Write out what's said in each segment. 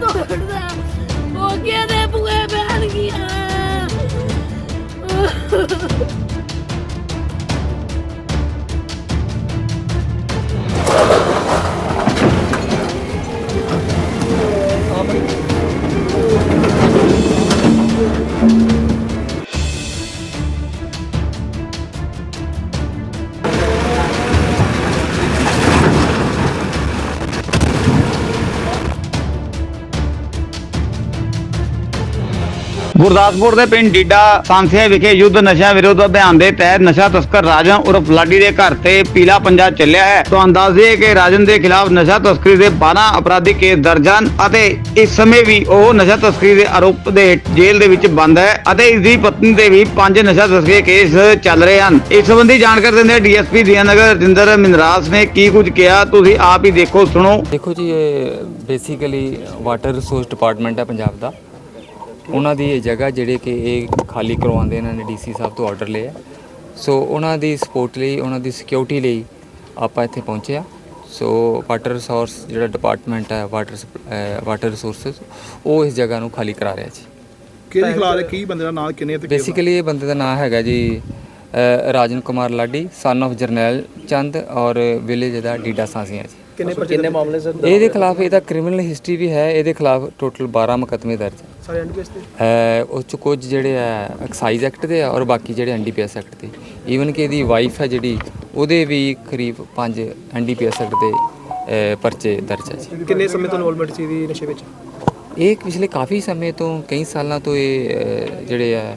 ਤੋੜਦਾ ਉਹ ਕਿਹਦੇ ਬੁਏ ਬੈਣ ਗਿਆ ਗੁਰਦਾਸਪੁਰ ਦੇ ਪਿੰਡ ਡੀਡਾ ਸਾਂਸੀਆਂ ਵਿਖੇ ਯੁੱਧ ਨਸ਼ਾ ਵਿਰੋਧ ਅਭਿਆਨ ਦੇ ਤਹਿਤ ਨਸ਼ਾ ਤਸਕਰ ਰਾਜਨ ਉਰਫ ਲਾਡੀ ਦੇ ਘਰ ਤੇ ਪੀਲਾ ਪੰਜਾ ਚੱਲਿਆ ਹੈ। ਤੁਹਾਨੂੰ ਦੱਸ ਕਿ ਰਾਜਨ ਦੇ ਖਿਲਾਫ ਨਸ਼ਾ ਤਸਕਰੀ ਦੇ 12 ਅਪਰਾਧਿਕ ਕੇਸ ਦਰਜ ਹਨ ਅਤੇ ਇਸ ਸਮੇਂ ਵੀ ਉਹ ਨਸ਼ਾ ਤਸਕਰੀ ਦੇ ਆਰੋਪ ਦੇ ਜੇਲ੍ਹ ਦੇ ਵਿੱਚ ਬੰਦ ਹੈ ਅਤੇ ਇਸ ਦੀ ਪਤਨੀ ਦੇ ਵੀ ਪੰਜ ਨਸ਼ਾ ਤਸਕਰੀ ਕੇਸ ਚੱਲ ਰਹੇ ਹਨ। ਇਸ ਸੰਬੰਧੀ ਜਾਣਕਾਰੀ ਦਿੰਦੇ ਡੀਐਸਪੀ ਦੀਨਾਨਗਰ ਰਜਿੰਦਰ ਮਿੰਦਰਾਸ ਨੇ ਕੀ ਕੁਝ ਕਿਹਾ, ਤੁਸੀਂ ਆਪ ਹੀ ਦੇਖੋ, ਸੁਣੋ। ਦੇਖੋ ਜੀ, ਇਹ ਬੇਸਿਕਲੀ ਵਾਟਰ ਰਿਸੋਰਸ ਡਿਪਾਰਟਮੈਂਟ ਹੈ ਪੰਜਾਬ ਦਾ। ਉਹਨਾਂ ਦੀ ਇਹ ਜਗ੍ਹਾ ਜਿਹੜੇ ਕਿ ਇਹ ਖਾਲੀ ਕਰਵਾਉਂਦੇ ਇਹਨਾਂ ਨੇ ਡੀਸੀ ਸਾਹਿਬ ਤੋਂ ਆਰਡਰ ਲਿਆ ਸੋ ਉਹਨਾਂ ਦੀ ਸਪੋਰਟ ਲਈ ਉਹਨਾਂ ਦੀ ਸਿਕਿਉਰਿਟੀ ਲਈ ਆਪਾਂ ਇੱਥੇ ਪਹੁੰਚੇ ਆ। ਸੋ ਵਾਟਰ ਰਿਸੋਰਸ ਜਿਹੜਾ ਡਿਪਾਰਟਮੈਂਟ ਹੈ ਵਾਟਰ ਵਾਟਰ ਰਿਸੋਰਸਸ ਉਹ ਇਸ ਜਗ੍ਹਾ ਨੂੰ ਖਾਲੀ ਕਰਾ ਰਿਹਾ ਜੀ। ਕਿਹਦੇ ਖਿਲਾਫ ਹੈ ਕੀ ਬੰਦੇ ਦਾ ਨਾਂ ਕਿੰਨੇ ਤੇ ਬੇਸਿਕਲੀ ਇਹ ਬੰਦੇ ਦਾ ਨਾਮ ਹੈਗਾ ਜੀ ਰਾਜਨ ਕੁਮਾਰ ਲਾਡੀ ਸਨ of ਜਰਨੈਲ ਚੰਦ ਔਰ ਵਿਲੇਜ ਦਾ ਡੀਡਾ ਸਾਂਸੀਆਂ ਜੀ। ਕਿੰਨੇ ਕਿੰਨੇ ਮਾਮਲੇ ਸਰ? ਇਹਦੇ ਖਿਲਾਫ ਇਹਦਾ ਕ੍ਰਿਮੀਨਲ ਹਿਸਟਰੀ ਵੀ ਹੈ ਇਹਦੇ ਖਿਲਾਫ ਟੋਟਲ 12 ਮੁਕੱਦਮੇ ਦਰਜ ਹੈ। ਸਾਰੇ ਐਨਡੀਪੀਐਸ ਉਹ ਚ ਕੁਝ ਜਿਹੜੇ ਆ ਐਕਸਾਈਜ਼ ਐਕਟ ਦੇ ਆ ਔਰ ਬਾਕੀ ਜਿਹੜੇ ਐਨਡੀਪੀਐਸ ਐਕਟ ਦੇ। ਈਵਨ ਕਿ ਇਹਦੀ ਵਾਈਫ ਹੈ ਜਿਹੜੀ ਉਹਦੇ ਵੀ ਕਰੀਬ 5 ਐਨਡੀਪੀਐਸ ਐਕਟ ਦੇ ਪਰਚੇ ਦਰਜ ਹੈ ਜੀ। ਕਿੰਨੇ ਸਮੇਂ ਤੋਂ ਇਨਵੋਲਵਮੈਂਟ ਸੀ ਦੀ ਨਸ਼ੇ ਵਿੱਚ? ਇਹ ਪਿਛਲੇ ਕਾਫੀ ਸਮੇਂ ਤੋਂ ਕਈ ਸਾਲਾਂ ਤੋਂ ਇਹ ਜਿਹੜੇ ਆ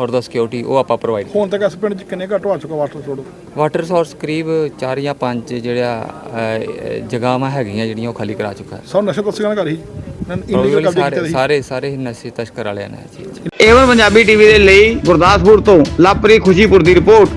ਔਰ ਦਾ ਸਿਕਿਉਰਿਟੀ ਉਹ ਆਪਾਂ ਪ੍ਰੋਵਾਈਡ ਹੁਣ ਤੱਕ ਇਸ ਪਿੰਡ ਚ ਕਿੰਨੇ ਘੱਟ ਹੋ ਚੁੱਕਾ ਵਾਟਰ ਛੋੜੋ ਵਾਟਰ ਰਿਸੋਰਸ ਕਰੀਬ 4 ਜਾਂ 5 ਜਿਹੜਾ ਅਹ, ਜਗ੍ਹਾਵਾਂ ਹੈਗੀਆਂ ਜਿਹੜੀਆਂ ਉਹ ਖਾਲੀ ਕਰਾ ਚੁੱਕਾ। ਸਭ ਨਸ਼ਾ ਤਸਕਰਾਂ ਘਰ ਹੀ। ਕਬਜ਼ੇ ਸਾਰੇ ਸੀ। ਸਾਰੇ ਸਾਰੇ ਹੀ ਨਸ਼ੇ ਤਸਕਰ ਵਾਲਿਆਂ ਨੇ ਜੀ ਜੀ ਏਵਨ ਪੰਜਾਬੀ ਟੀਵੀ ਦੇ ਲਈ ਗੁਰਦਾਸਪੁਰ ਤੋਂ ਲਾਪਰੀ ਖੁਸ਼ੀਪੁਰ ਦੀ ਰਿਪੋਰਟ।